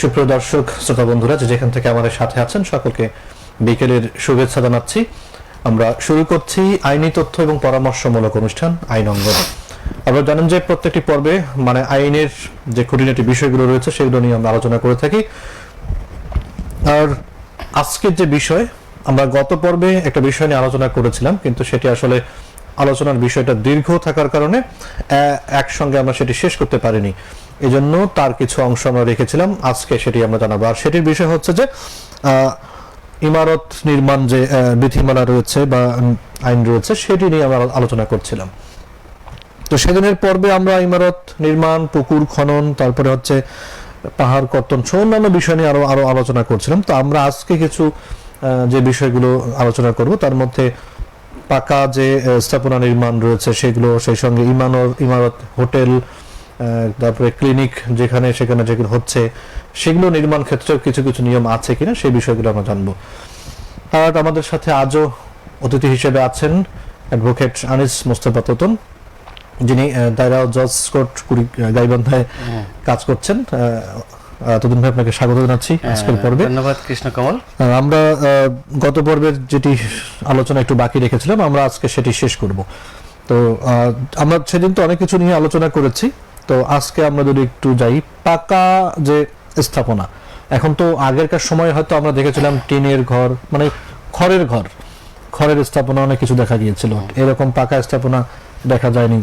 সুপ্রিয় দর্শক, শ্রোতা বন্ধুরা, যে যেখান থেকে আমাদের সাথে আছেন, সকলকে বিকেলের শুভেচ্ছা জানাচ্ছি। আমরা শুরু করছি আইনি তথ্য এবং পরামর্শমূলক অনুষ্ঠান, আইন অঙ্গন। আপনারা জানেন যে প্রত্যেকটি পর্বে মানে আইনের যে খুঁটিনাটি বিষয়গুলো রয়েছে, সেগুলো নিয়ে আমরা আলোচনা করে থাকি। আর আজকের যে বিষয়, আমরা গত পর্বে একটা বিষয় নিয়ে আলোচনা করেছিলাম, কিন্তু সেটি আসলে আলোচনার বিষয়টা দীর্ঘ থাকার কারণে একসঙ্গে আমরা সেটি শেষ করতে পারিনি। এই জন্য তার কিছু অংশ আমরা রেখেছিলাম। আজকে সেটি আমরা জানাব। আর সেটির বিষয় হচ্ছে যে ইমারত নির্মাণ যে বিধিমালা রয়েছে বা আইন রয়েছে, সেটি নিয়ে আমরা আলোচনা করছিলাম। তো সেদিনের পর্বে আমরা ইমারত নির্মাণ, পুকুর খনন, তারপরে হচ্ছে পাহাড় কর্তন সহ অন্যান্য বিষয় নিয়ে আরও আরও আলোচনা করছিলাম। তো আমরা আজকে কিছু যে বিষয়গুলো আলোচনা করব, তার মধ্যে পাকা যে স্থাপনা নির্মাণ রয়েছে, সেগুলো সেই সঙ্গে ইমানর, ইমারত হোটেল তারপরে ক্লিনিক যেখানে সেখানে যেগুলো হচ্ছে সেগুলো নির্মাণ ক্ষেত্রেও কিছু কিছু নিয়ম আছে কিনা সেই বিষয়গুলো আমরা জানব। আর আমাদের সাথে আজও অতিথি হিসেবে আছেন অ্যাডভোকেট আনিস মোস্তফা তোতন যিনি দায়রা জজ কোর্ট কুড়ি গাইবান্ধায় কাজ করছেন। ততদিন ভাই আপনাকে স্বাগত জানাচ্ছি আজকের পর্বে। ধন্যবাদ কৃষ্ণ কমল। আমরা গত পর্বের যেটি আলোচনা একটু বাকি রেখেছিলাম আমরা আজকে সেটি শেষ করব। তো আহ, আমরা সেদিন তো অনেক কিছু নিয়ে আলোচনা করেছি তো আজকে আমরা যদি একটু যাই পাকা যে স্থাপনা এখন তো আগেরকার সময় হয়তো আমরা দেখেছিলাম টিনের ঘর মানে খড়ের ঘর খড়ের স্থাপনা অনেক কিছু দেখা গিয়েছিল। এরকম পাকা স্থাপনা দেখা যায়নি।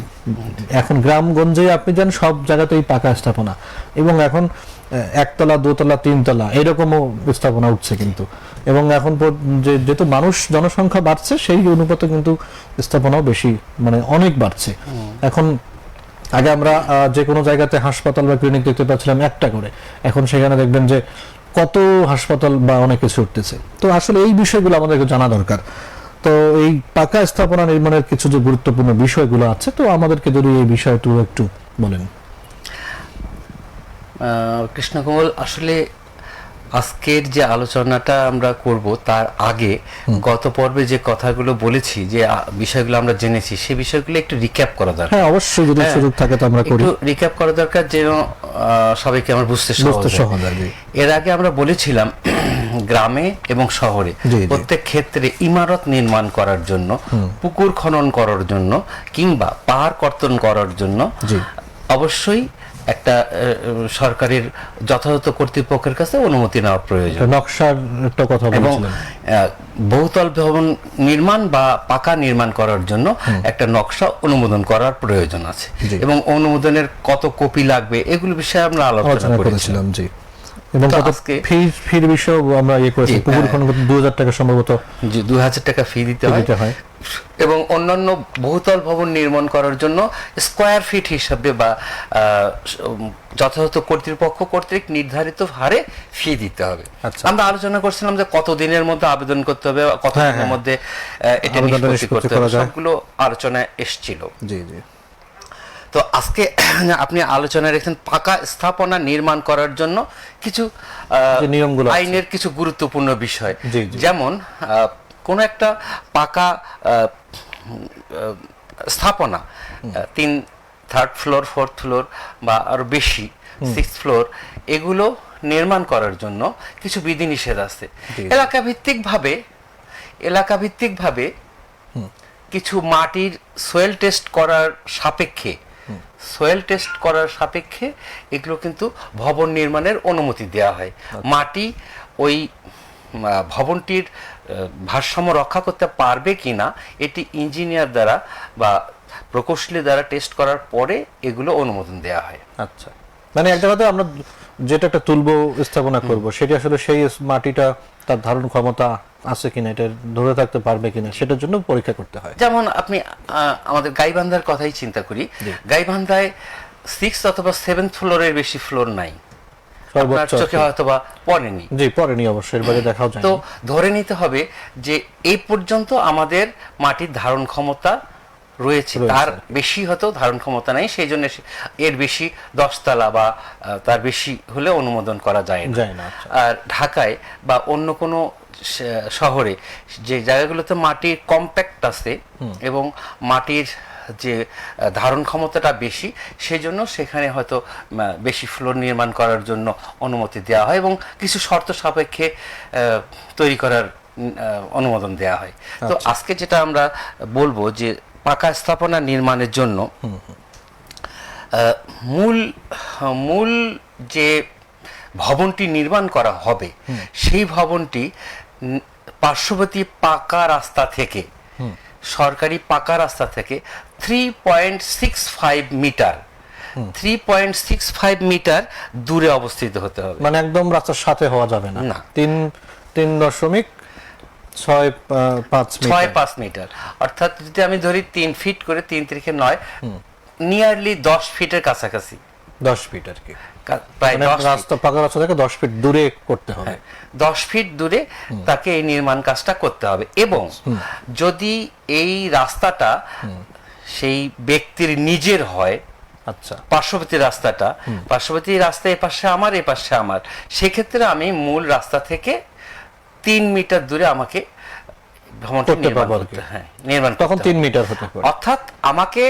এখন গ্রামগঞ্জে আপনি যান সব জায়গাতেই পাকা স্থাপনা। এবং এখন একতলা দোতলা তিনতলা এরকমও স্থাপনা উঠছে কিন্তু। এবং এখন যে যেহেতু মানুষ জনসংখ্যা বাড়ছে সেই অনুপাতে কিন্তু স্থাপনাও বেশি মানে অনেক বাড়ছে। এখন আগে আমরা যে কোনো জায়গাতে হাসপাতাল বা ক্লিনিক দেখতে পাচ্ছিলাম একটা করে। এখন সেখানে দেখবেন যে কত হাসপাতাল বা অনেক কিছু উঠতেছে। তো আসলে এই বিষয়গুলো আমাদেরকে জানা দরকার। তো এই পাকা স্থাপনা নির্মাণের কিছু যে গুরুত্বপূর্ণ বিষয়গুলো আছে তো আমাদেরকে যদি এই বিষয়টু একটু বলেন। আহ, কৃষ্ণ কমল আসলে আজকের যে আলোচনাটা আমরা করব তার আগে গত পর্বে যে কথাগুলো বলেছি যে বিষয়গুলো আমরা জেনেছি সেই বিষয়গুলো একটু রিক্যাপ করা দরকার। হ্যাঁ অবশ্যই যদি হ্যাঁ, সুযোগ থাকে তো আমরা করি। একটু রিক্যাপ করা দরকার যেন সবাইকে আমার বুঝতে সহজ। এর আগে আমরা বলেছিলাম গ্রামে এবং শহরে। প্রত্যেক ক্ষেত্রে ইমারত নির্মাণ করার জন্য পুকুর খনন করার জন্য কিংবা পাহাড় কর্তন করার জন্য অবশ্যই একটা সরকারের যথাযথ কর্তৃপক্ষের কাছে অনুমতি নেওয়া প্রয়োজন। নকশার একটা কথা এবং বহুতল ভবন নির্মাণ বা পাকা নির্মাণ করার জন্য একটা নকশা অনুমোদন করার প্রয়োজন আছে। এবং অনুমোদনের কত কপি লাগবে এগুলো বিষয়ে আমরা আলোচনা করেছিলাম জি। এবং আজকে- ফির আমরা ইয়ে করেছি। পুকুর। খনন দু হাজার টাকা সম্ভবত। যে দুই হাজার টাকা ফি দিতে হয়। এবং অন্যান্য বহুতল ভবন নির্মাণ করার জন্য স্কোয়ার ফিট হিসাবে বা যথাযথ কর্তৃপক্ষ কর্তৃক নির্ধারিত হারে ফি দিতে হবে। আচ্ছা। আমরা আলোচনা করছিলাম যে কত দিনের মধ্যে আবেদন করতে হবে কত হ্যাঁ, দিনের হ্যাঁ। মধ্যে এটা করতে হবে। সবগুলো আলোচনায় এসছিল। জি জি। তো আজকে আপনি আলোচনায় রেখেছেন পাকা স্থাপনা নির্মাণ করার জন্য কিছু নিয়মগুলো আইনের কিছু গুরুত্বপূর্ণ বিষয়। যেমন কোন একটা পাকা স্থাপনা তিন থার্ড ফ্লোর ফোর্থ ফ্লোর বা আরও বেশি সিক্স ফ্লোর এগুলো নির্মাণ করার জন্য কিছু বিধিনিষেধ আছে। জি। এলাকা ভিত্তিক ভাবে এলাকা ভিত্তিক ভাবে কিছু মাটির সোয়েল টেস্ট করার সাপেক্ষে সোয়েল টেস্ট করার সাপেক্ষে এগুলো কিন্তু ভবন নির্মাণের অনুমতি দেওয়া হয়। মাটি ওই ভবনটির ভারসাম্য রক্ষা করতে পারবে কিনা এটি ইঞ্জিনিয়ার দ্বারা বা প্রকৌশলী দ্বারা টেস্ট করার পরে এগুলো অনুমোদন দেওয়া হয়। আচ্ছা। মানে একটা কথা আমরা যেটা একটা তুলবো স্থাপনা করব সেটি আসলে সেই মাটিটা তার ধারণ ক্ষমতা আছে কিনা এটা ধরে থাকতে পারবে কিনা সেটার জন্য পরীক্ষা করতে হয়। যেমন আপনি আমাদের গাইবান্ধার কথাই চিন্তা করি। গাইবান্ধায় সিক্স অথবা সেভেন ফ্লোরের বেশি ফ্লোর নাই। চোখে পড়েনি। জি অবশ্যই দেখাও যায় তো ধরে নিতে হবে যে এই পর্যন্ত আমাদের মাটির ধারণ ক্ষমতা রয়েছে। তার বেশি হয়তো ধারণ ক্ষমতা নেই সেই জন্য এর বেশি দশতলা বা তার বেশি হলে অনুমোদন করা যায় না আচ্ছা। আর ঢাকায় বা অন্য কোনো শহরে যে জায়গাগুলোতে মাটির কম্প্যাক্ট আছে এবং মাটির যে ধারণ ক্ষমতাটা বেশি সেই জন্য সেখানে হয়তো বেশি ফ্লোর নির্মাণ করার জন্য অনুমতি দেওয়া হয় এবং কিছু শর্ত সাপেক্ষে তৈরি করার অনুমোদন দেওয়া হয়। তো আজকে যেটা আমরা বলব যে পাকা স্থাপনা নির্মাণের জন্য মূল মূল যে ভবনটি নির্মাণ করা হবে সেই ভবনটি পার্শ্ববর্তী পাকা রাস্তা থেকে সরকারি পাকা রাস্তা থেকে three point six five metre three point six five metre দূরে অবস্থিত হতে হবে। মানে একদম রাস্তার সাথে হওয়া যাবে না। না। তিন তিন দশমিক ছয় পাঁচ ছয় পাঁচ মিটার। অর্থাৎ যদি আমি ধরি তিন ফিট করে তিন তিরিখে নয় নিয়ারলি দশ ফিটের কাছাকাছি। দশ ফিট আর কি। প্রায় মানে। রাস্তা পাকা রাস্তা থেকে দশ ফিট দূরে করতে হবে। দশ ফিট দূরে তাকে এই নির্মাণ কাজটা করতে হবে এবং যদি এই রাস্তাটা সেই ব্যক্তির নিজের হয় আচ্ছা। পার্শ্ববর্তী রাস্তাটা পার্শ্ববর্তী রাস্তা এ পাশে আমার এ পাশে আমার সেক্ষেত্রে আমি মূল রাস্তা থেকে তিন মিটার দূরে আমাকে ভ্রমণটি নির্মাণ করতে হ্যাঁ নির্মাণ তখন তিন মিটার হতে অর্থাৎ আমাকে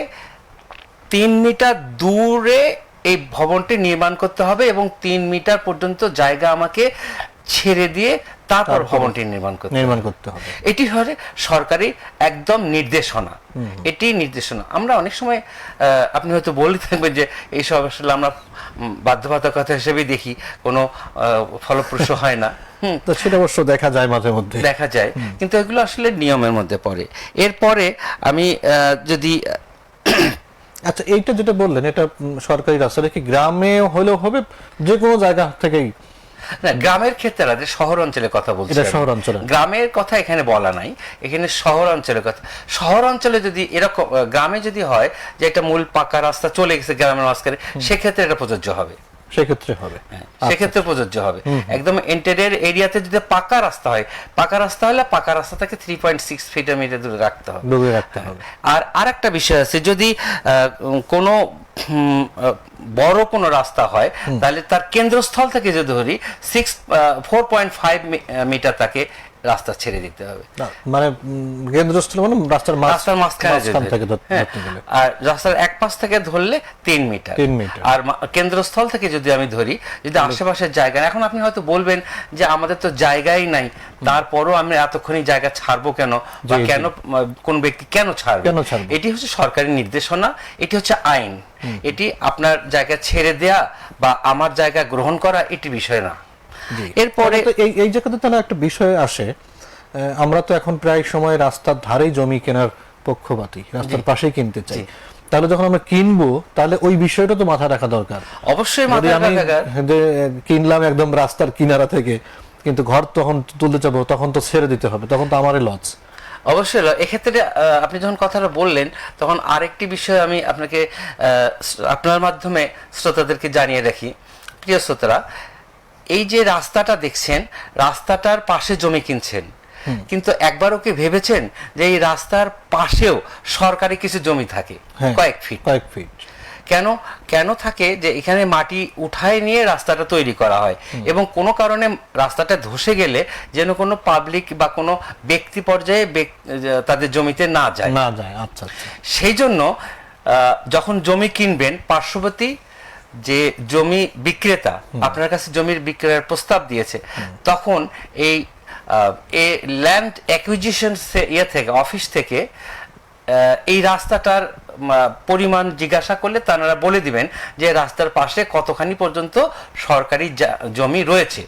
তিন মিটার দূরে এই ভবনটি নির্মাণ করতে হবে এবং তিন মিটার পর্যন্ত জায়গা আমাকে ছেড়ে দিয়ে তারপর ভবনটি নির্মাণ করতে নির্মাণ করতে হবে। এটি হলে সরকারি একদম নির্দেশনা। এটি নির্দেশনা। আমরা অনেক সময় আপনি হয়তো বলে থাকবেন যে এইসব আসলে আমরা বাধ্যবাধকতা হিসেবে দেখি। কোনো ফলপ্রসূ হয় না। তো সেটা অবশ্য দেখা যায় মাঝে মধ্যে। দেখা যায়। কিন্তু এগুলো আসলে নিয়মের মধ্যে পড়ে। এরপরে আমি আহ, যদি আচ্ছা এইটা যেটা বললেন এটা সরকারি রাস্তা কি গ্রামে হলেও হবে যে কোনো জায়গা থেকেই। না গ্রামের ক্ষেত্রে না যে শহর অঞ্চলের কথা বলছি শহর অঞ্চলে। গ্রামের কথা এখানে বলা নাই এখানে শহর অঞ্চলের কথা। শহর অঞ্চলে যদি এরকম গ্রামে যদি হয় যে একটা মূল পাকা রাস্তা চলে গেছে গ্রামের মাঝখানে সেক্ষেত্রে এটা প্রযোজ্য হবে। সেক্ষেত্রে হবে। হ্যাঁ, সেক্ষেত্রে প্রযোজ্য হবে। একদম ইন্টেরিয়ার এরিয়াতে যদি পাকা রাস্তা হয় পাকা রাস্তা হলে পাকা রাস্তা থেকে three point six feet metre দূরে রাখতে হবে। ডুবে রাখতে হবে। আর আরেকটা বিষয় আছে যদি কোনো বড় কোনো রাস্তা হয় তাহলে তার কেন্দ্রস্থল থেকে যদি ধরি six four point five metre তাকে রাস্তা ছেড়ে দিতে হবে। মানে কেন্দ্রস্থল মানে রাস্তার রাস্তার মাঝখানে থেকে হ্যাঁ, আর রাস্তার এক পাশ থেকে ধরলে তিন মিটার। তিন মিটার। আর কেন্দ্রস্থল থেকে যদি আমি ধরি যদি আশেপাশের জায়গা এখন আপনি হয়তো বলবেন যে আমাদের তো জায়গাই নাই তারপরও আমি এতক্ষণই জায়গা ছাড়বো কেন? বা। কেন কোন ব্যক্তি কেন ছাড়বে? কেন ছাড়বে? এটি হচ্ছে সরকারি নির্দেশনা এটি হচ্ছে আইন। এটি আপনার জায়গা ছেড়ে দেয়া বা আমার জায়গা গ্রহণ করা এটি বিষয় না। এরপরে এই এই জায়গাতে তাহলে একটা বিষয় আসে আমরা তো এখন প্রায় সময় রাস্তার ধারেই জমি কেনার পক্ষপাতী রাস্তার পাশেই কিনতে চাই। তাহলে যখন আমরা কিনবো তাহলে ওই বিষয়টা তো মাথায় রাখা দরকার। অবশ্যই মাথায় আমি রাখা যে কিনলাম একদম রাস্তার কিনারা থেকে কিন্তু ঘর তখন তুলতে যাব তখন তো ছেড়ে দিতে হবে তখন তো আমারই লস অবশ্যই এক্ষেত্রে আপনি যখন কথাটা বললেন তখন আরেকটি বিষয় আমি আপনাকে আহ, আপনার মাধ্যমে শ্রোতাদেরকে জানিয়ে রাখি। প্রিয় শ্রোতারা এই যে রাস্তাটা দেখছেন রাস্তাটার পাশে জমি কিনছেন। কিন্তু একবারও কি ভেবেছেন যে এই রাস্তার পাশেও সরকারি কিছু জমি থাকে হ্যাঁ কয়েক ফিট? কয়েক ফিট। কেন? কেন থাকে যে এখানে মাটি উঠায় নিয়ে রাস্তাটা তৈরি করা হয়? এবং কোনো কারণে রাস্তাটা ধসে গেলে যেন কোনো পাবলিক বা কোনো ব্যক্তি পর্যায়ে তাদের জমিতে না যায়। না যায় আচ্ছা আচ্ছা। সেই জন্য আহ, যখন জমি কিনবেন পার্শ্ববর্তী যে জমি বিক্রেতা আপনার কাছে জমির বিক্রয়ের প্রস্তাব দিয়েছে তখন এই এ ল্যান্ড অ্যাকুইজিশন ইয়ে থেকে অফিস থেকে এই রাস্তাটার পরিমাণ জিজ্ঞাসা করলে তারা বলে দিবেন যে রাস্তার পাশে কতখানি পর্যন্ত সরকারি জমি রয়েছে।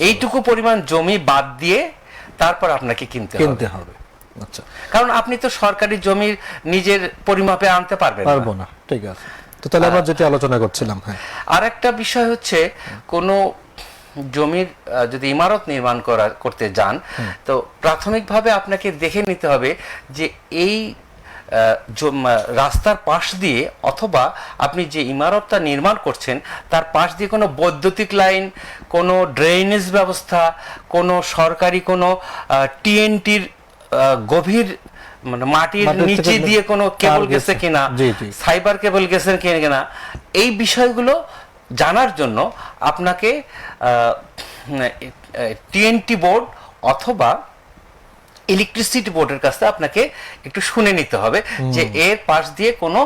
এইটুকু পরিমাণ জমি বাদ দিয়ে তারপর আপনাকে কিনতে হবে। কিনতে হবে। আচ্ছা। কারণ আপনি তো সরকারি জমির নিজের পরিমাপে আনতে পারবেন পারব না ঠিক আছে। তো তাহলে আমরা যেটা আলোচনা করছিলাম হ্যাঁ। আর একটা বিষয় হচ্ছে কোনো জমির যদি ইমারত নির্মাণ করা করতে যান তো প্রাথমিকভাবে আপনাকে দেখে নিতে হবে যে এই রাস্তার পাশ দিয়ে অথবা আপনি যে ইমারতটা নির্মাণ করছেন তার পাশ দিয়ে কোনো বৈদ্যুতিক লাইন কোনো ড্রেনেজ ব্যবস্থা কোনো সরকারি কোনো টিএনটির গভীর মানে মাটির নিচে দিয়ে কোনো কেবল গেছে। কিনা। সাইবার কেবল গেছে কিনা এই বিষয়গুলো জানার জন্য আপনাকে টিএনটি বোর্ড অথবা ইলেকট্রিসিটি বোর্ডের কাছে আপনাকে একটু শুনে নিতে হবে যে এর পাশ দিয়ে কোনো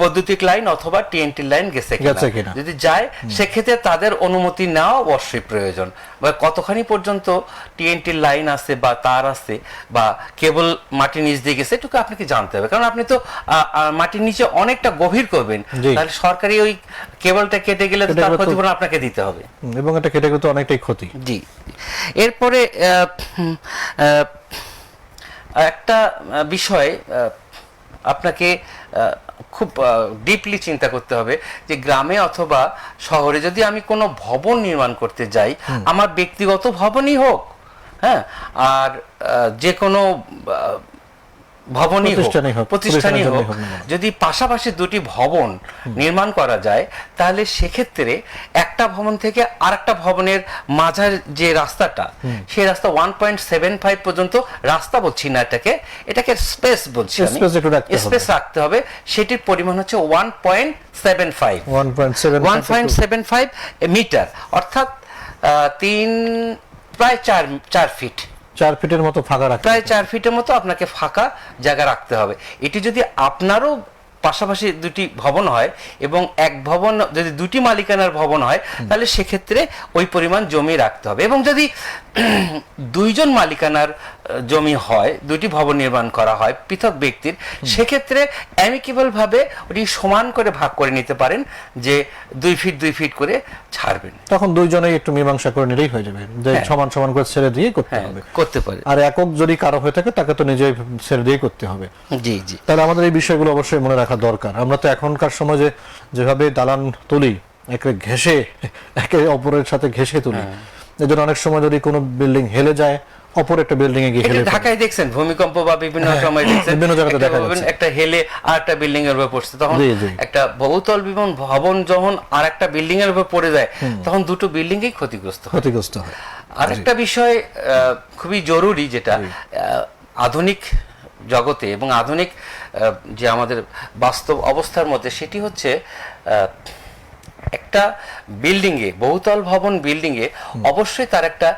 বৈদ্যুতিক লাইন অথবা টিএনটি লাইন গেছে কিনা। যদি যায় সেক্ষেত্রে তাদের অনুমতি নেওয়া অবশ্যই প্রয়োজন। বা কতখানি পর্যন্ত টিএনটি লাইন আছে বা তার আছে বা কেবল মাটির নিচ দিয়ে গেছে এটুকু আপনাকে জানতে হবে। কারণ আপনি তো মাটির নিচে অনেকটা গভীর করবেন। তাহলে সরকারি ওই কেবলটা কেটে গেলে তার ক্ষতিপূরণ আপনাকে দিতে হবে। এবং এটা কেটে গেলে তো অনেকটাই ক্ষতি। জি। এরপরে একটা বিষয় আপনাকে খুব ডিপলি চিন্তা করতে হবে যে গ্রামে অথবা শহরে যদি আমি কোনো ভবন নির্মাণ করতে যাই আমার ব্যক্তিগত ভবনই হোক হ্যাঁ? আর যে কোনো ভবনই হোক প্রতিষ্ঠানই হোক। যদি পাশাপাশি দুটি ভবন নির্মাণ করা যায় তাহলে সেক্ষেত্রে একটা ভবন থেকে আরেকটা ভবনের মাঝার যে রাস্তাটা সেই রাস্তা ওয়ান পয়েন্ট সেভেন ফাইভ পর্যন্ত রাস্তা বলছি না এটাকে এটাকে স্পেস বলছি। স্পেস রাখতে হবে। সেটির পরিমাণ হচ্ছে one point seven five one point seven five metre অর্থাৎ তিন প্রায় চার চার ফিট চার ফিটের মতো ফাঁকা রাখতে প্রায় চার ফিটের মতো আপনাকে ফাঁকা জায়গা রাখতে হবে। এটি যদি আপনারও পাশাপাশি দুটি ভবন হয় এবং এক ভবন যদি দুটি মালিকানার ভবন হয় তাহলে সেক্ষেত্রে ওই পরিমাণ জমি রাখতে হবে। এবং যদি দুইজন মালিকানার জমি হয় দুটি ভবন নির্মাণ করা হয় পৃথক ব্যক্তির। সেক্ষেত্রে অ্যামিকেবল ভাবে ওটি সমান করে ভাগ করে নিতে পারেন যে দুই ফিট দুই ফিট করে ছাড়বেন। তখন দুইজনেই একটু মীমাংসা করে নিলেই হয়ে যাবে। যে হ্যাঁ। সমান সমান করে ছেড়ে দিয়ে করতে হ্যাঁ হবে। করতে পারে। আর একক যদি কারও হয়ে থাকে তাকে তো নিজেই ছেড়ে দিয়ে করতে হবে। জি জি। তাহলে আমাদের এই বিষয়গুলো অবশ্যই মনে রাখা দরকার। আমরা তো এখনকার সময় যে যেভাবে দালান তুলি একে ঘেসে একে অপরের সাথে ঘেসে তুলি হ্যাঁ। এই জন্য অনেক সময় যদি কোনো বিল্ডিং হেলে যায় অপর একটা বিল্ডিং এ গিয়ে হেলে ঢাকায় দেখছেন? ভূমিকম্প বা বিভিন্ন সময় দেখছেন? বিভিন্ন জায়গাতে দেখা যাচ্ছে। একটা হেলে আর একটা বিল্ডিং এর উপর পড়ছে। তখন। একটা বহুতল বিমান ভবন যখন আর একটা বিল্ডিং এর উপর পড়ে যায় তখন দুটো বিল্ডিং এই ক্ষতিগ্রস্ত ক্ষতিগ্রস্ত হয়। আরেকটা বিষয় আহ, খুবই জরুরি যেটা আধুনিক জগতে এবং আধুনিক যে আমাদের বাস্তব অবস্থার মধ্যে সেটি হচ্ছে আহ, একটা বিল্ডিং এ বহুতল ভবন বিল্ডিং এ অবশ্যই তার একটা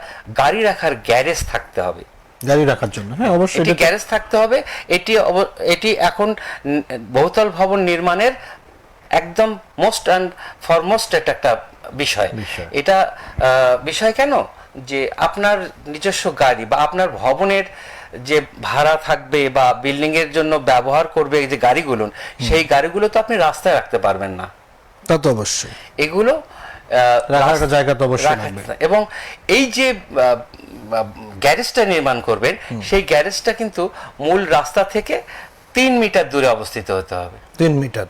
গাড়ি রাখার গ্যারেজ থাকতে হবে। গাড়ি রাখার জন্য হ্যাঁ অবশ্যই এটি গ্যারেজ থাকতে হবে এটি এটি এখন বহুতল ভবন নির্মাণের একদম মোস্ট অ্যান্ড ফরমোস্ট একটা একটা বিষয়। এটা বিষয় কেন? যে আপনার নিজস্ব গাড়ি বা আপনার ভবনের যে ভাড়া থাকবে বা বিল্ডিং এর জন্য ব্যবহার করবে এই যে গাড়িগুলো সেই গাড়িগুলো তো আপনি রাস্তায় রাখতে পারবেন না। তা তো অবশ্যই। এগুলো রাখার জায়গা তো অবশ্যই। এবং এই যে গ্যারেজটা নির্মাণ করবেন সেই গ্যারেজটা কিন্তু মূল রাস্তা থেকে তিন মিটার দূরে অবস্থিত হতে হবে। তিন মিটার।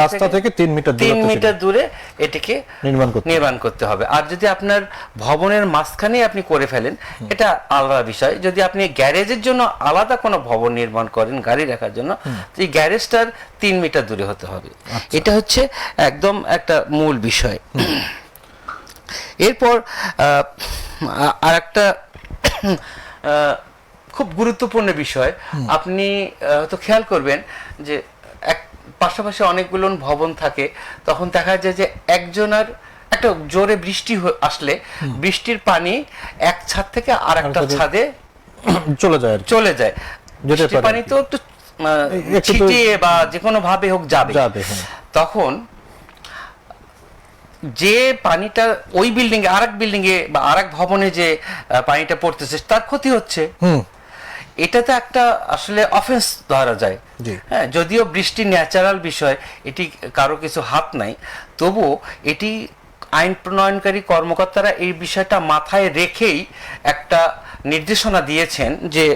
রাস্তা থেকে তিন মিটার তিন মিটার দূরে এটিকে নির্মাণ করতে। হবে। নির্মাণ করতে হবে। আর যদি আপনার ভবনের মাঝখানে আপনি করে ফেলেন এটা আলাদা বিষয়। যদি আপনি গ্যারেজের জন্য আলাদা কোনো ভবন নির্মাণ করেন গাড়ি রাখার জন্য এই গ্যারেজটার তিন মিটার দূরে হতে হবে। আচ্ছা। এটা হচ্ছে একদম একটা মূল বিষয়। এরপর আর একটা খুব গুরুত্বপূর্ণ বিষয়। আপনি হয়তো খেয়াল করবেন যে পাশাপাশি অনেকগুলো ভবন থাকে তখন দেখা যায় যে একজনের একটা জোরে বৃষ্টি আসলে বৃষ্টির পানি এক ছাদ থেকে আর একটা ছাদে চলে যায় চলে যায়। বৃষ্টির পানি তো একটু ছিটিয়ে বা যে কোনো ভাবে হোক যাবে। হ্যাঁ। তখন যে পানিটা ওই বিল্ডিং এ আরেক বিল্ডিং এ বা আরেক ভবনে যে পানিটা পড়তেছে তার ক্ষতি হচ্ছে। হুম। এটাতে একটা আসলে অফেন্স ধরা যায়। হ্যাঁ যদিও বৃষ্টি ন্যাচারাল বিষয় এটি কারও কিছু হাত নাই তবুও এটি আইন প্রণয়নকারী কর্মকর্তারা এই বিষয়টা মাথায় রেখেই একটা নির্দেশনা দিয়েছেন যে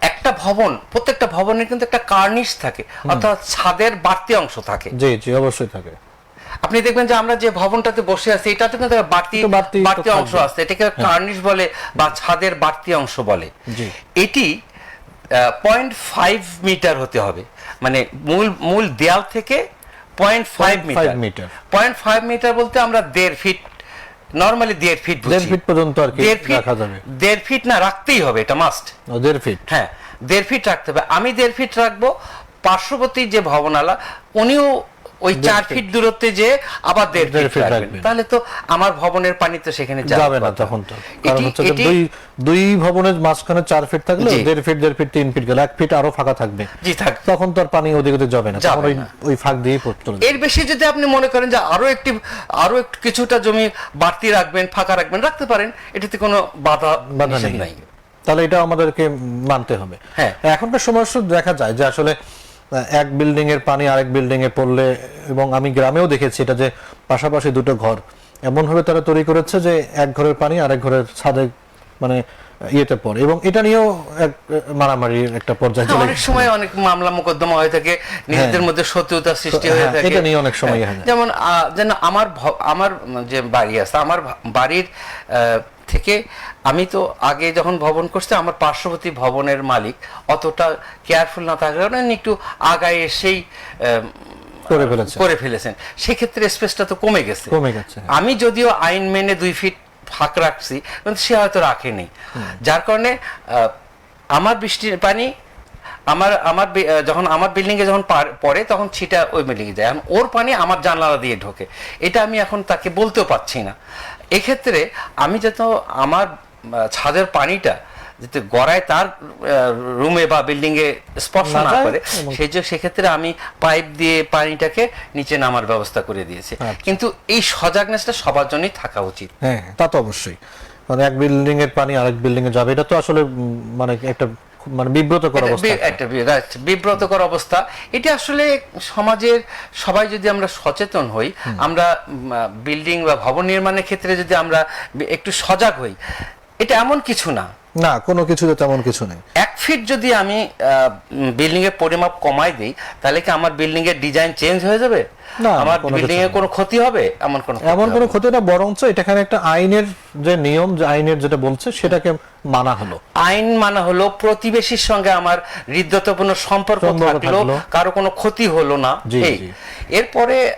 একটা ভবন প্রত্যেকটা ভবনের কিন্তু একটা কার্নিশ থাকে অর্থাৎ ছাদের বাড়তি অংশ থাকে। জি জি অবশ্যই থাকে। আপনি দেখবেন যে আমরা যে ভবনটাতে বসে আছি এটাতে কিন্তু বাড়তি বাড়তি অংশ আছে। এটাকে কার্নিশ বলে বা ছাদের বাড়তি অংশ বলে। এটি পয়েন্ট ফাইভ মিটার হতে হবে। মানে মূল মূল দেয়াল থেকে point five metre. Point five metre বলতে আমরা দেড় ফিট নর্মালি দেড় ফিট দেড় ফিট পর্যন্ত আর কি রাখা যাবে। দেড় ফিট না রাখতেই হবে এটা মাস্ট দেড় ফিট হ্যাঁ দেড় ফিট রাখতে হবে। আমি দেড় ফিট রাখব পার্শ্ববর্তী যে ভবনালা উনিও ওই চার ফিট দূরত্বে যে আবার দেড় ফিট রাখবেন। তাহলে তো আমার ভবনের পানি তো সেখানে যাবে। না তখন তো। কারণ হচ্ছে যে দুই দুই ভবনের মাঝখানে চার ফিট থাকলে দেড় ফিট দেড় ফিট তিন ফিট গেলে এক ফিট আরও ফাঁকা থাকবে। জি থাক। তখন তো আর পানি ওদিক ওদিক যাবে না। তখন ওই ফাঁক দিয়েই পড়তে এর বেশি যদি আপনি মনে করেন যে আরও একটি আরও একটু কিছুটা জমি বাড়তি রাখবেন ফাঁকা রাখবেন রাখতে পারেন এটাতে কোনো বাধা বাধা নেই। তাহলে এটা আমাদেরকে মানতে হবে। হ্যাঁ। এখনকার সময় দেখা যায় যে আসলে এক বিল্ডিং এর পানি আরেক বিল্ডিং এ পড়লে এবং আমি গ্রামেও দেখেছি এটা যে পাশাপাশি দুটো ঘর। এমন ভাবে তারা তৈরি করেছে যে এক ঘরের পানি আরেক ঘরের ছাদে মানে ইয়েতে পড়ে এবং এটা নিয়েও এক আহ, মারামারির একটা পর্যায়ে চলে অনেক সময় অনেক মামলা মোকদ্দমা হয়ে থাকে নিজেদের মধ্যে শত্রুতা সৃষ্টি হয়ে হ্যাঁ, থাকে। এটা নিয়ে অনেক সময় হ্যাঁ, হয়। যেমন যেন আমার আমার যে বাড়ি আছে আমার বাড়ির থেকে আমি তো আগে যখন ভবন করছি আমার পার্শ্ববর্তী ভবনের মালিক অতটা কেয়ারফুল না থাকার কারণে একটু আগায় এসেই করে ফেলেছে করে ফেলেছেন। সেক্ষেত্রে স্পেসটা তো কমে গেছে। কমে গেছে আমি যদিও আইন মেনে দুই ফিট ফাঁক রাখছি কিন্তু সে হয়তো রাখেনি। যার কারণে আমার বৃষ্টির পানি আমার আমার যখন আমার বিল্ডিং এ যখন পার- পড়ে তখন ছিটা ওই বিল্ডিং এ যায়। এখন ওর পানি আমার জানলা দিয়ে ঢোকে। এটা আমি এখন তাকে বলতেও পারছি না। এক্ষেত্রে আমি যত আমার ছাদের পানিটা যাতে গড়ায় তার রুমে বা বিল্ডিং এ স্পর্শ না করে সেই যে সেক্ষেত্রে আমি পাইপ দিয়ে পানিটাকে নিচে নামার ব্যবস্থা করে দিয়েছি। আচ্ছা। কিন্তু এই সজাগনেসটা সবার জন্যই থাকা উচিত। হ্যাঁ তা তো অবশ্যই। মানে এক বিল্ডিং এর পানি আরেক বিল্ডিং এ যাবে এটা তো আসলে মানে একটা মানে বিব্রতকর অবস্থা। একটা বিব্রতকর অবস্থা। এটা আসলে সমাজের সবাই যদি আমরা সচেতন হই আমরা বিল্ডিং বা ভবন নির্মাণের ক্ষেত্রে যদি আমরা একটু সজাগ হই এটা এমন কিছু না। না কোনো কিছুতে তেমন কিছু নেই। এক ফিট যদি আমি বিল্ডিং এর পরিমাপ কমাই দিই তাহলে কি আমার বিল্ডিং এর ডিজাইন চেঞ্জ হয়ে যাবে? না, আমার বিল্ডিং এর কোনো ক্ষতি হবে? এমন কোনো এমন কোনো। ক্ষতি না বরঞ্চ এটাখানে একটা আইনের যে নিয়ম যে আইনের যেটা বলছে সেটাকে মানা হলো। আইন মানা হলো প্রতিবেশীর সঙ্গে আমার হৃদ্যতাপূর্ণ সম্পর্ক থাকল। কারও কোনো ক্ষতি হলো না। এরপরে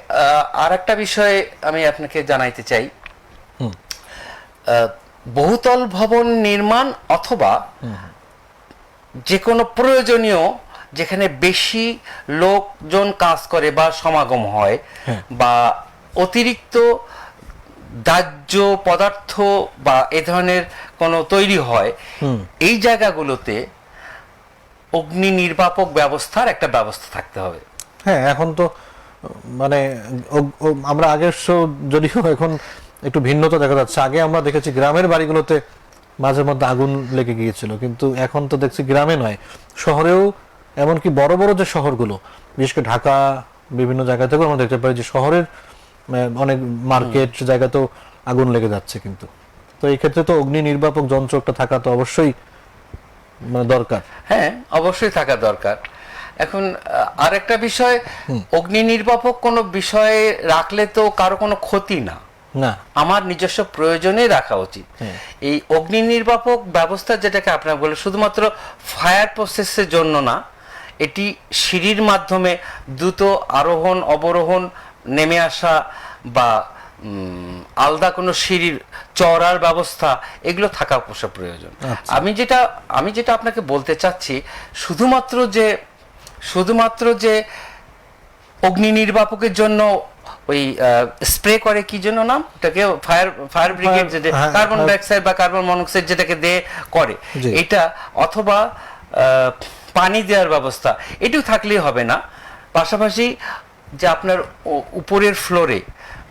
আর একটা বিষয়ে আমি আপনাকে জানাইতে চাই। আহ, বহুতল ভবন নির্মাণ অথবা যে কোনো প্রয়োজনীয় যেখানে বেশি লোকজন কাজ করে বা সমাগম হয় হ্যাঁ। বা অতিরিক্ত দাহ্য পদার্থ বা এ ধরনের কোনো তৈরি হয় এই জায়গাগুলোতে অগ্নি নির্বাপক ব্যবস্থার একটা ব্যবস্থা থাকতে হবে হ্যাঁ এখন তো মানে আমরা আগের শো যদিও এখন একটু ভিন্নতা দেখা যাচ্ছে। আগে আমরা দেখেছি গ্রামের বাড়িগুলোতে মাঝে মধ্যে আগুন লেগে গিয়েছিল কিন্তু এখন তো দেখছি গ্রামে নয় শহরেও এমনকি বড় বড় যে শহরগুলো বিশেষ করে ঢাকা বিভিন্ন জায়গা থেকেও আমরা দেখতে পাই যে শহরের অনেক মার্কেট জায়গাতেও আগুন লেগে যাচ্ছে কিন্তু। তো এই ক্ষেত্রে তো অগ্নি নির্বাপক যন্ত্র একটা থাকা তো অবশ্যই মানে দরকার। হ্যাঁ অবশ্যই থাকা দরকার। এখন আর একটা বিষয় অগ্নি নির্বাপক কোনো বিষয়ে রাখলে তো কারও কোনো ক্ষতি না। না আমার নিজস্ব প্রয়োজনে রাখা উচিত। এই অগ্নি নির্বাপক ব্যবস্থা যেটাকে আপনার বলে শুধুমাত্র ফায়ার প্রসেসের জন্য না এটি সিঁড়ির মাধ্যমে দ্রুত আরোহণ অবরোহণ নেমে আসা বা আলাদা কোনো সিঁড়ির চড়ার ব্যবস্থা এগুলো থাকা অবশ্য প্রয়োজন আচ্ছা। আমি যেটা আমি যেটা আপনাকে বলতে চাচ্ছি শুধুমাত্র যে শুধুমাত্র যে অগ্নি নির্বাপকের জন্য ওই স্প্রে করে কি জন্য নাম? ওটাকে ফায়ার ফায়ার ব্রিগেড যেটা কার্বন হ্যাঁ। ডাইঅক্সাইড বা কার্বন মনোক্সাইড যেটাকে দে করে। এটা অথবা পানি দেওয়ার ব্যবস্থা। এটিও থাকলেই হবে না। পাশাপাশি যে আপনার উপরের ফ্লোরে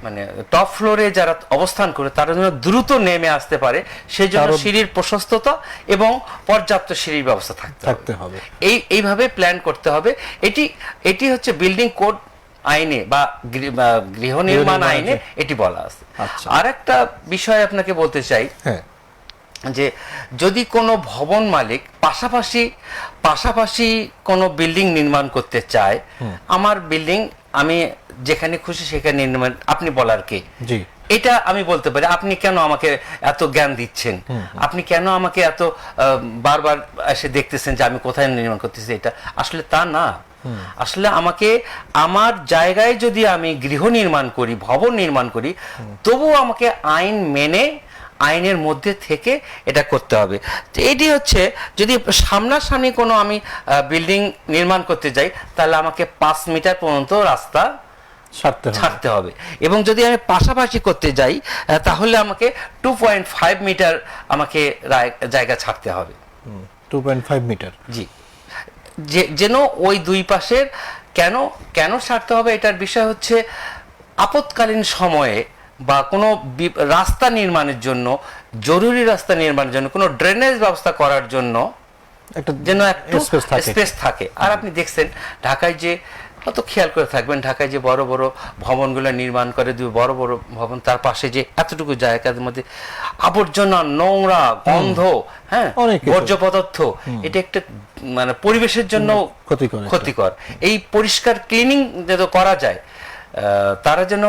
মানে টপ ফ্লোরে যারা অবস্থান করে তারা যেন দ্রুত নেমে আসতে পারে সেই জন্য সিঁড়ির প্রশস্ততা এবং পর্যাপ্ত সিঁড়ির ব্যবস্থা থাকতে হবে। থাকতে হবে। এই এইভাবে প্ল্যান করতে হবে। এটি এটি হচ্ছে বিল্ডিং কোড আইনে বা গৃহ- নির্মাণ আইনে। এটি বলা আছে। আচ্ছা। আর একটা বিষয় আপনাকে বলতে চাই হ্যাঁ। যে যদি কোনো ভবন মালিক পাশাপাশি পাশাপাশি কোনো বিল্ডিং নির্মাণ করতে চায় আমার বিল্ডিং আমি যেখানে খুশি সেখানে নির্মাণ আপনি বলার কে? জি। এটা আমি বলতে পারি আপনি কেন আমাকে এত জ্ঞান দিচ্ছেন? আপনি কেন আমাকে এত বারবার এসে দেখতেছেন যে আমি কোথায় নির্মাণ করতেছি এটা? আসলে তা না। আসলে আমাকে আমার জায়গায় যদি আমি গৃহ নির্মাণ করি ভবন নির্মাণ করি তবুও আমাকে আইন মেনে আইনের মধ্যে থেকে এটা করতে হবে। এটি হচ্ছে যদি সামনাসামনি কোনো আমি বিল্ডিং নির্মাণ করতে যাই তাহলে আমাকে পাঁচ মিটার পর্যন্ত রাস্তা ছাড়তে হবে। এবং যদি আমি পাশাপাশি করতে যাই তাহলে আমাকে টু পয়েন্ট ফাইভ মিটার আমাকে জায়গা ছাড়তে হবে। Two point five metre. জি। যেন ওই দুই পাশের কেন কেন ছাড়তে হবে এটার বিষয় হচ্ছে আপৎকালীন সময়ে বা কোনো রাস্তা নির্মাণের জন্য জরুরি রাস্তা নির্মাণের জন্য কোনো ড্রেনেজ ব্যবস্থা করার জন্য একটা যেন একটু স্পেস থাকে। আর আপনি দেখছেন ঢাকায় যে কত খেয়াল করে থাকবেন ঢাকায় যে বড় বড় ভবনগুলো নির্মাণ করে দুই বড় বড় ভবন তার পাশে যে এতটুকু জায়গার মধ্যে আবর্জনা নোংরা গন্ধ হ্যাঁ বর্জ্য পদার্থ এটা একটা মানে পরিবেশের জন্য ক্ষতিকর ক্ষতিকর। এই পরিষ্কার ক্লিনিং যেন করা যায় আহ, তারা যেন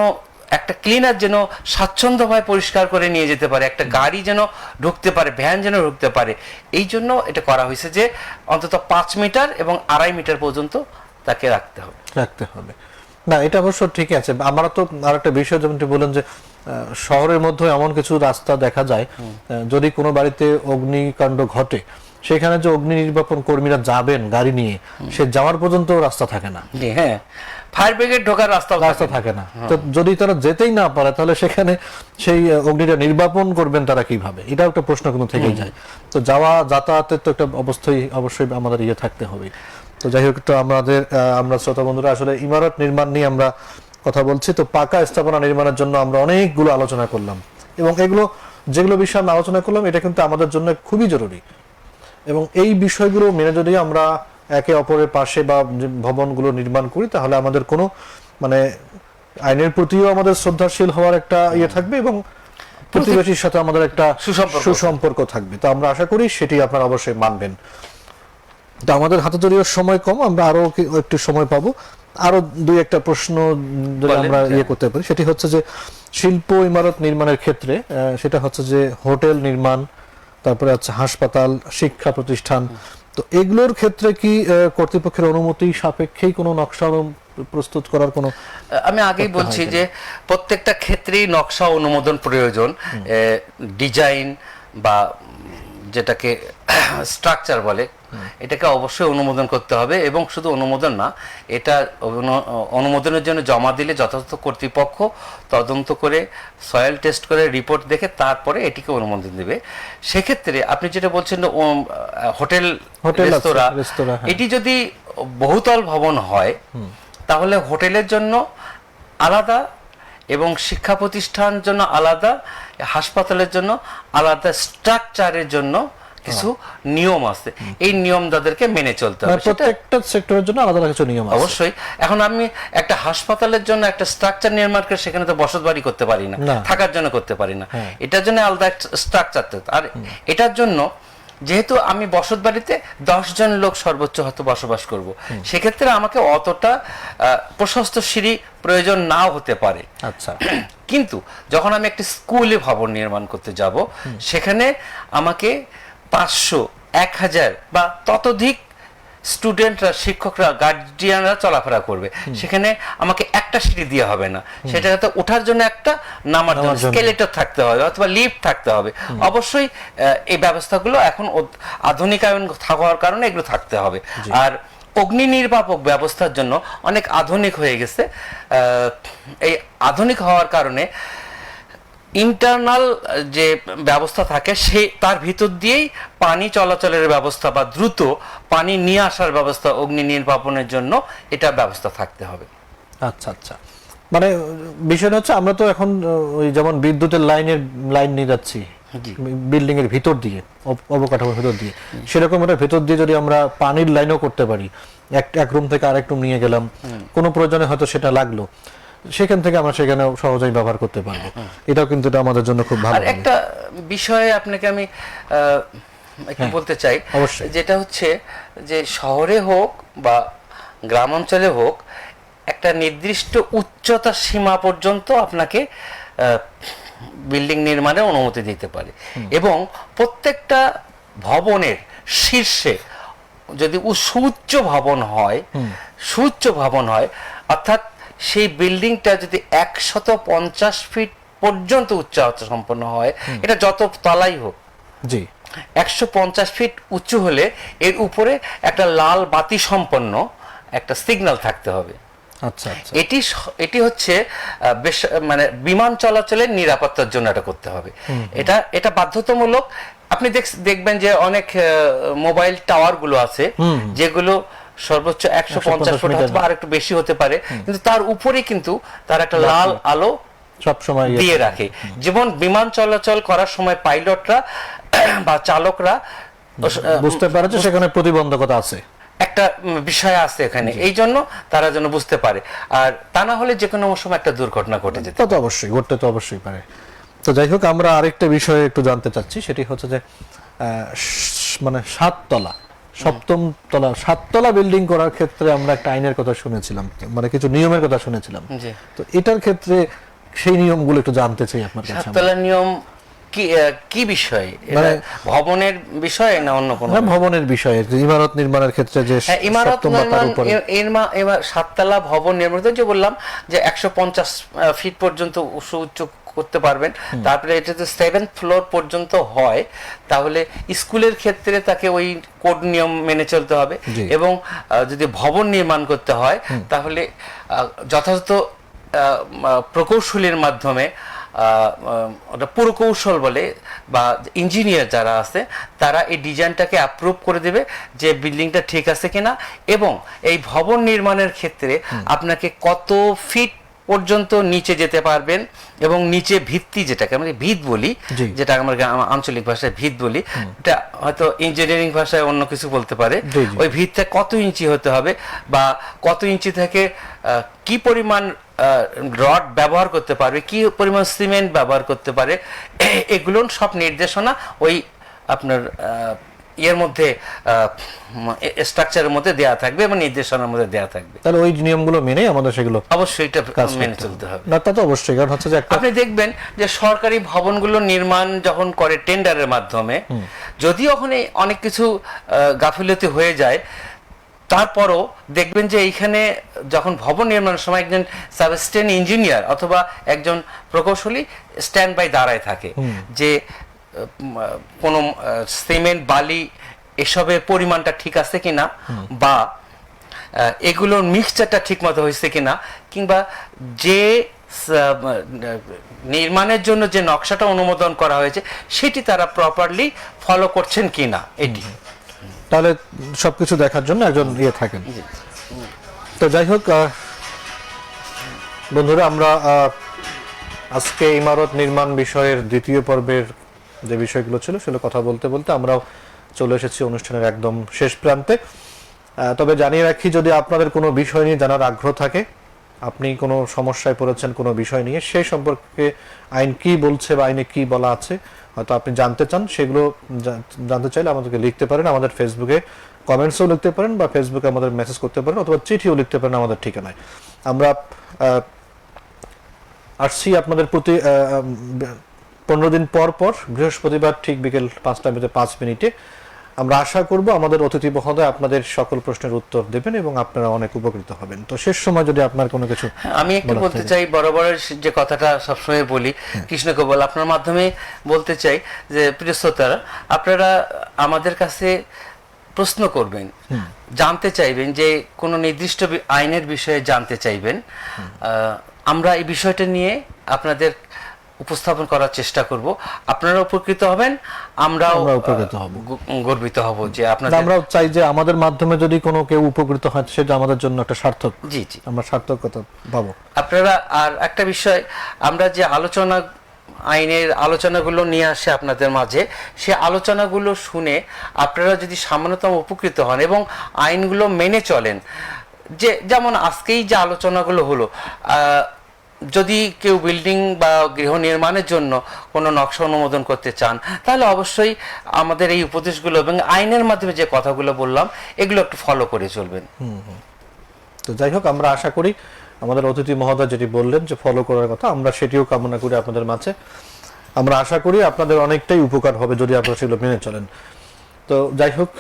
একটা ক্লিনার যেন স্বাচ্ছন্দ্যভাবে পরিষ্কার করে নিয়ে যেতে পারে একটা গাড়ি যেন ঢুকতে পারে ভ্যান যেন ঢুকতে পারে। এই জন্য এটা করা হয়েছে যে অন্তত পাঁচ মিটার এবং আড়াই মিটার পর্যন্ত তাকে রাখতে হবে। রাখতে হবে। না এটা অবশ্য ঠিকই আছে। আমরা তো আর একটা বিষয় যেমনটি বললেন যে শহরের মধ্যে এমন কিছু রাস্তা দেখা যায় যদি কোনো বাড়িতে অগ্নিকাণ্ড ঘটে সেখানে যে অগ্নি নির্বাপন কর্মীরা যাবেন গাড়ি নিয়ে সে যাওয়ার পর্যন্ত রাস্তা থাকে না। হ্যাঁ। ফায়ার ব্রিগেড ঢোকার রাস্তা রাস্তা থাকে না। তো যদি তারা যেতেই না পারে তাহলে সেখানে সেই অগ্নিটা নির্বাপন করবেন তারা কীভাবে? এটা একটা প্রশ্ন কিন্তু থেকেই যায়। তো যাওয়া যাতায়াতের তো একটা অবস্থায় অবশ্যই আমাদের ইয়ে থাকতে হবে। তো যাই হোক তো আমাদের আমরা শ্রোতা বন্ধুরা আসলে ইমারত নির্মাণ নিয়ে আমরা কথা বলছি। তো পাকা স্থাপনা নির্মাণের জন্য আমরা অনেকগুলো আলোচনা করলাম। এবং এগুলো যেগুলো বিষয়ে আমরা আলোচনা করলাম এটা কিন্তু আমাদের জন্য খুবই জরুরি। এবং এই বিষয়গুলো মেনে যদি আমরা একে অপরের পাশে বা ভবনগুলো নির্মাণ করি তাহলে আমাদের কোনো মানে আইনের প্রতিও আমাদের শ্রদ্ধাশীল হওয়ার একটা ইয়ে থাকবে এবং প্রতিবেশীর সাথে আমাদের একটা। সুসম্পর্ক থাকবে। তো আমরা আশা করি সেটি আপনারা অবশ্যই মানবেন। তো আমাদের হাতে যদিও সময় কম আমরা আরও একটু সময় পাবো। আরও দুই একটা প্রশ্ন যদি আমরা হ্যাঁ। ইয়ে করতে পারি সেটি হচ্ছে যে শিল্প ইমারত নির্মাণের ক্ষেত্রে সেটা হচ্ছে যে হোটেল নির্মাণ তারপরে আছে হাসপাতাল শিক্ষা প্রতিষ্ঠান। তো এগুলোর ক্ষেত্রে কি কর্তৃপক্ষের অনুমতি সাপেক্ষেই কোনো নকশা প্রস্তুত করার কোনো আমি আগেই বলছি যে প্রত্যেকটা ক্ষেত্রেই নকশা অনুমোদন প্রয়োজন। ডিজাইন বা যেটাকে স্ট্রাকচার বলে এটাকে অবশ্যই অনুমোদন করতে হবে এবং শুধু অনুমোদন না এটা অনুমোদনের জন্য জমা দিলে যথাযথ কর্তৃপক্ষ তদন্ত করে সয়েল টেস্ট করে রিপোর্ট দেখে তারপরে এটিকে অনুমোদন দেবে সেক্ষেত্রে আপনি যেটা বলছেন হোটেল রেস্তোরাঁ, হ্যাঁ। এটি যদি বহুতল ভবন হয় তাহলে হোটেলের জন্য আলাদা এবং শিক্ষা প্রতিষ্ঠান জন্য আলাদা হাসপাতালের জন্য আলাদা স্ট্রাকচারের জন্য কিছু নিয়ম আছে। এই নিয়ম তাদেরকে মেনে চলতে হবে মানে প্রত্যেকটা সেক্টরের জন্য আলাদা কিছু নিয়ম আছে। অবশ্যই। এখন আমি একটা হাসপাতালের জন্য একটা স্ট্রাকচার নির্মাণ করে সেখানে তো বসত বাড়ি করতে পারি না না। থাকার জন্য করতে পারি না। হ্যাঁ। এটার জন্য আলাদা স্ট্রাকচার আর এটার জন্য যেহেতু আমি বসত বাড়িতে দশজন লোক সর্বোচ্চ হয়তো বসবাস করব। সেক্ষেত্রে আমাকে অতটা প্রশস্ত সিঁড়ি প্রয়োজন নাও হতে পারে। আচ্ছা। কিন্তু যখন আমি একটি স্কুলে ভবন নির্মাণ করতে যাব সেখানে আমাকে পাঁচশো এক হাজার বা ততোধিক স্টুডেন্টরা শিক্ষকরা গার্জিয়ানরা চলাফেরা করবে। সেখানে আমাকে একটা সিঁড়ি দিয়ে হবে না। সেটা হয়তো ওঠার জন্য একটা নামার জন্য স্কেলেটর থাকতে হবে অথবা লিফট থাকতে হবে। অবশ্যই এই ব্যবস্থাগুলো এখন আধুনিকায়ন থাকার কারণে এগুলো থাকতে হবে। আর অগ্নি নির্বাপক ব্যবস্থার জন্য অনেক আধুনিক হয়ে গেছে। আহ, এই আধুনিক হওয়ার কারণে ইন্টারনাল যে ব্যবস্থা থাকে সে তার ভিতর দিয়েই পানি চলাচলের ব্যবস্থা বা দ্রুত পানি নিয়ে আসার ব্যবস্থা অগ্নি নির্বাপনের জন্য এটা ব্যবস্থা থাকতে হবে। আচ্ছা আচ্ছা। মানে আহ, বিষয়টা হচ্ছে আমরা তো এখন ওই যেমন বিদ্যুতের লাইনের লাইন নিয়ে যাচ্ছি। বিল্ডিং এর ভিতর দিয়ে অব- অবকাঠামোর ভিতর দিয়ে। সেরকম একটা ভেতর দিয়ে যদি আমরা পানির লাইনও করতে পারি এক এক রুম থেকে আরেক রুম নিয়ে গেলাম কোনো প্রয়োজনে হয়তো সেটা লাগল। সেখান থেকে আমরা সেখানে সহজেই ব্যবহার করতে পারব। এটাও কিন্তু এটা আমাদের জন্য খুব ভালো একটা বিষয়ে আপনাকে আমি একটু বলতে চাই হ্যাঁ, অবশ্যই। যেটা হচ্ছে যে শহরে হোক বা গ্রাম অঞ্চলে হোক একটা নির্দিষ্ট উচ্চতা সীমা পর্যন্ত আপনাকে বিল্ডিং নির্মাণের অনুমতি দিতে পারে। এবং প্রত্যেকটা ভবনের শীর্ষে যদি সুউচ্চ ভবন হয় সুউচ্চ ভবন হয় অর্থাৎ সেই বিল্ডিংটা যদি একশত পঞ্চাশ ফিট পর্যন্ত উচ্চতা সম্পন্ন হয় এটা যত তলাই হোক। জি। একশো পঞ্চাশ ফিট উঁচু হলে এর উপরে একটা লাল বাতি সম্পন্ন একটা সিগন্যাল থাকতে হবে। আচ্ছা আচ্ছা। এটি এটি হচ্ছে বেশ মানে বিমান চলাচলের নিরাপত্তার জন্য এটা করতে হবে। এটা এটা বাধ্যতামূলক। আপনি দেখ- দেখবেন যে অনেক মোবাইল টাওয়ারগুলো আছে যেগুলো সর্বোচ্চ একশো পঞ্চাশ ফুট অথবা আর একটু বেশি হতে পারে। কিন্তু তার উপরে কিন্তু তার একটা লাল আলো সব সময় দিয়ে রাখে। যেমন বিমান চলাচল করার সময় পাইলটরা বা চালকরা বুঝতে পারে যে সেখানে প্রতিবন্ধকতা আছে। একটা বিষয় আছে এখানে। এই জন্য তারা যেন বুঝতে পারে। আর তা না হলে যে কোনো সময় একটা দুর্ঘটনা ঘটে যেতে তো অবশ্যই ঘটতে তো অবশ্যই পারে। তো যাই হোক আমরা আরেকটা বিষয়ে একটু জানতে চাচ্ছি। সেটি হচ্ছে যে মানে সাততলা। সপ্তম তলা সাততলা বিল্ডিং করার ক্ষেত্রে আমরা একটা আইনের কথা শুনেছিলাম মানে কিছু নিয়মের কথা শুনেছিলাম। তো এটার ক্ষেত্রে সেই নিয়মগুলো একটু জানতে চাই আপনার কাছে। সাততলার নিয়ম কি কি বিষয়? মানে- ভবনের বিষয় না অন্য কোনো হ্যাঁ, ভবনের বিষয়ে ইমারত নির্মাণের ক্ষেত্রে যে হ্যাঁ, ইমারত নির্মাণ সাততলা ভবন নির্মিত যে বললাম যে একশো পঞ্চাশ ফিট পর্যন্ত সুউচ্চ করতে পারবেন। তারপরে এটা যদি সেভেন ফ্লোর পর্যন্ত হয় তাহলে স্কুলের ক্ষেত্রে তাকে ওই কোড নিয়ম মেনে চলতে হবে এবং যদি ভবন নির্মাণ করতে হয় তাহলে যথাযথ প্রকৌশলীর মাধ্যমে ওটা পুরকৌশল বলে বা ইঞ্জিনিয়ার যারা আছে তারা এই ডিজাইনটাকে অ্যাপ্রুভ করে দেবে যে বিল্ডিংটা ঠিক আছে কিনা এবং এই ভবন নির্মাণের ক্ষেত্রে আপনাকে কত ফিট পর্যন্ত নিচে যেতে পারবেন এবং নিচে ভিত্তি যেটাকে আমরা ভিত বলি। যেটা আমরা আঞ্চলিক ভাষায় ভিত বলি এটা হয়তো ইঞ্জিনিয়ারিং ভাষায় অন্য কিছু বলতে পারে। ওই ভিতটা কত ইঞ্চি হতে হবে বা কত ইঞ্চি থেকে কি পরিমাণ রড ব্যবহার করতে পারবে কি পরিমাণ সিমেন্ট ব্যবহার করতে পারে এগুলো সব নির্দেশনা ওই আপনার ইয়ের মধ্যে স্ট্রাকচারের মধ্যে দেয়া থাকবে এবং নির্দেশনার মধ্যে দেয়া থাকবে। তাহলে ওই নিয়মগুলো মেনেই আমাদের সেগুলো অবশ্যই এটা মেনে চলতে হবে। না তা তো অবশ্যই কারণ হচ্ছে যে আপনি দেখবেন যে সরকারি ভবনগুলো নির্মাণ যখন করে টেন্ডারের মাধ্যমে যদিও ওখানে অনেক কিছু গাফিলতি হয়ে যায় তারপরও দেখবেন যে এইখানে যখন ভবন নির্মাণের সময় একজন সাবস্টেন ইঞ্জিনিয়ার অথবা একজন প্রকৌশলী স্ট্যান্ড বাই দাঁড়ায় থাকে। যে কোনো সিমেন্ট বালি এসবের পরিমাণটা ঠিক আছে কিনা বা এগুলোর মিক্সচারটা ঠিক মতো হয়েছে কিনা কিংবা যে নির্মাণের জন্য যে নকশাটা অনুমোদন করা হয়েছে সেটি তারা প্রপারলি ফলো করছেন কিনা এটি। তাহলে সবকিছু দেখার জন্য একজন ইয়ে থাকেন। তো যাই হোক বন্ধুরা আমরা আজকে ইমারত নির্মাণ বিষয়ের দ্বিতীয় পর্বের যে বিষয়গুলো ছিল সেগুলো কথা বলতে বলতে আমরাও চলে এসেছি অনুষ্ঠানের একদম শেষ প্রান্তে। তবে জানিয়ে রাখি, যদি আপনাদের কোনো বিষয় নিয়ে জানার আগ্রহ থাকে, আপনি কোনো সমস্যায় পড়েছেন কোনো বিষয় নিয়ে সেই সম্পর্কে আইন কি বলছে বা আইনে কি বলা আছে, হয়তো আপনি জানতে চান, সেগুলো জানতে চাইলে আমাদেরকে লিখতে পারেন, আমাদের ফেসবুকে কমেন্টসও লিখতে পারেন বা ফেসবুকে আমাদের মেসেজ করতে পারেন অথবা চিঠিও লিখতে পারেন আমাদের ঠিকানায়। আমরা আসছি আপনাদের প্রতি পনেরো দিন পর পর বৃহস্পতিবার ঠিক বিকেল পাঁচটা বেজে পাঁচ মিনিটে আমরা আশা করব আমাদের অতিথি মহোদয় আপনাদের সকল প্রশ্নের উত্তর দেবেন এবং আপনারা অনেক উপকৃত হবেন। তো শেষ সময় যদি আপনার কোনো কিছু আমি একটু বলতে। চাই বরাবরের যে কথাটা সবসময় বলি কৃষ্ণকে বল আপনার মাধ্যমে বলতে চাই যে প্রিয় শ্রোতারা আপনারা আমাদের কাছে প্রশ্ন করবেন জানতে চাইবেন যে কোনো নির্দিষ্ট আইনের বিষয়ে জানতে চাইবেন। আহ, আমরা এই বিষয়টা নিয়ে আপনাদের উপস্থাপন করার চেষ্টা করব। আপনারা উপকৃত হবেন আমরাও উপকৃত হব। গর্বিত হব যে না, আপনাদের আমরাও চাই যে আমাদের মাধ্যমে যদি কোনো কেউ উপকৃত হয় সেটা আমাদের জন্য একটা সার্থক। জি জি। আমরা সার্থকতা পাবো। আপনারা আর একটা বিষয় আমরা যে আলোচনা আইনের আলোচনাগুলো নিয়ে আসে আপনাদের মাঝে সে আলোচনাগুলো শুনে আপনারা যদি সামান্যতম উপকৃত হন এবং আইনগুলো মেনে চলেন যে যেমন আজকেই যে আলোচনাগুলো হলো আহ, যদি কেউ বিল্ডিং বা গৃহ নির্মাণের জন্য কোনো নকশা অনুমোদন করতে চান, তাহলে অবশ্যই আমাদের এই উপদেশগুলো এবং আইনের মাধ্যমে যে কথাগুলো বললাম, এগুলো একটু ফলো করে চলবেন। তো যাই হোক, আমরা আশা করি আমাদের অতিথি মহোদয় যেটি বললেন যে ফলো করার কথা, আমরা সেটিও কামনা করি আপনাদের মাঝে। আমরা আশা করি আপনাদের অনেকটাই উপকার হবে যদি আপনারা সেগুলো মেনে চলেন। তো যাই হোক,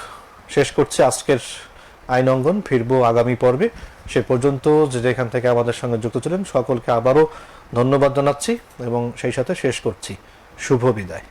শেষ করছি আজকের আইন অঙ্গন, ফিরবো আগামী পর্বে। সে পর্যন্ত যে যেখান থেকে আমাদের সঙ্গে যুক্ত ছিলেন সকলকে আবারও ধন্যবাদ জানাচ্ছি এবং সেই সাথে শেষ করছি। শুভ বিদায়।